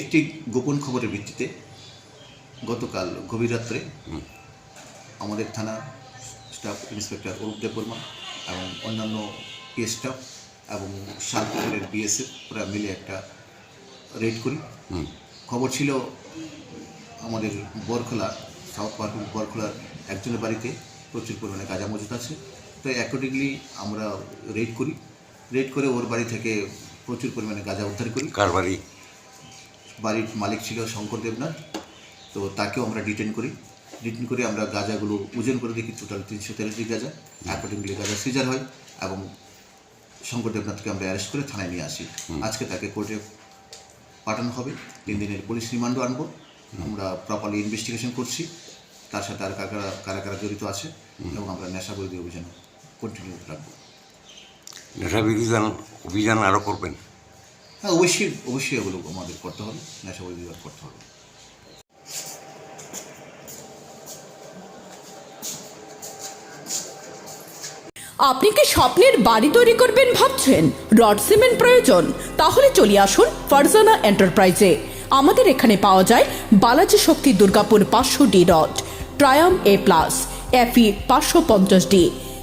একটি গোপন খবরের ভিত্তিতে গতকাল গভীর রাত্রে আমাদের থানা স্টাফ ইন্সপেক্টর অরূপ দেববর্মা এবং অন্যান্য পি স্টাফ এবং শালপুরের বিএসএফ ওরা মিলে একটা রেড করি। খবর ছিল আমাদের বরখোলা সাউথ পার্ক বরখোলার একজনের বাড়িতে প্রচুর পরিমাণে গাঁজা মজুদ আছে। তো অ্যাকর্ডিংলি আমরা রেড করি। রেড করে ওর বাড়ি থেকে প্রচুর পরিমাণে গাঁজা উদ্ধার করি। কার বাড়ি? বাড়ির মালিক ছিল শঙ্কর দেবনাথ। তো তাকেও আমরা ডিটেন করি। ডিটেন করে আমরা গাঁজাগুলো ওজন করে দেখি টোটাল তিনশো তেরোটি গাঁজা। অ্যাকর্ডিংলি গাঁজা সিজার হয় এবং শঙ্কর দেবনাথকে আমরা অ্যারেস্ট করে থানায় নিয়ে আসি। আজকে তাকে কোর্টে পাঠানো হবে। তিন দিনের পুলিশ রিমান্ডও আনব। আমরা প্রপারলি ইনভেস্টিগেশন করছি। তার সাথে আর কারা কারা- জড়িত আছে এবং আমরা নেশা বিরোধী অভিযান কন্টিনিউ রাখব নেশা বিরোধী অভিযান আরও করবেন? হ্যাঁ অবশ্যই অবশ্যই এগুলো আমাদের করতে হবে নেশা বিরোধী করতে হবে। আপনি কি স্বপ্নের বাড়ি তৈরি করবেন ভাবছেন? রড সিমেন্ট প্রয়োজন? তাহলে চলে আসুন ফারজানা এন্টারপ্রাইজে। আমাদের এখানে পাওয়া যায় বালাজি শক্তি দুর্গাপুর পাঁচশো ডি রড ট্রায়াম এ প্লাস এফি পাঁচশো পঞ্চাশ D.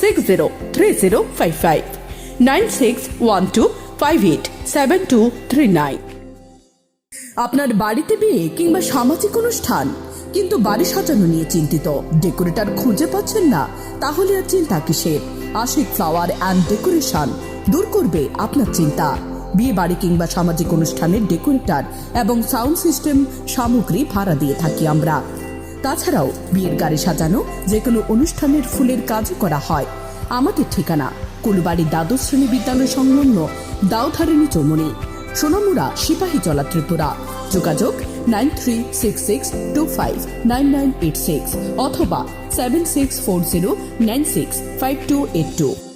six zero three zero five five nine six one two five eight seven two three nine আপনার বাড়িতে বিয়ে কিংবা সামাজিক অনুষ্ঠান, কিন্তু বাড়ি সাজানো নিয়ে চিন্তিত। ডেকোরেটর খুঁজে পাচ্ছেন না, তাহলে আর চিন্তা কিসের? আশিক ফ্লাওয়ার অ্যান্ড ডেকোরেশন দূর করবে আপনার চিন্তা। বিয়ে বাড়ি কিংবা সামাজিক অনুষ্ঠানের ডেকোরেটর এবং সাউন্ড সিস্টেম সামগ্রী ভাড়া দিয়ে থাকি আমরা। তাছাড়াও বিয়ের গাড়ি সাজানো যে কোনো অনুষ্ঠানের ফুলের কাজও করা হয়। আমাদের ঠিকানা, কুলবাড়ি দ্বাদশ শ্রেণি বিদ্যালয় সংলগ্ন দাউধারিণী চৌমনি সোনামুড়া, সিপাহী জলা ত্রিপুরা। যোগাযোগ nine three six six two five nine nine eight six অথবা seven six four zero nine six five two eight two.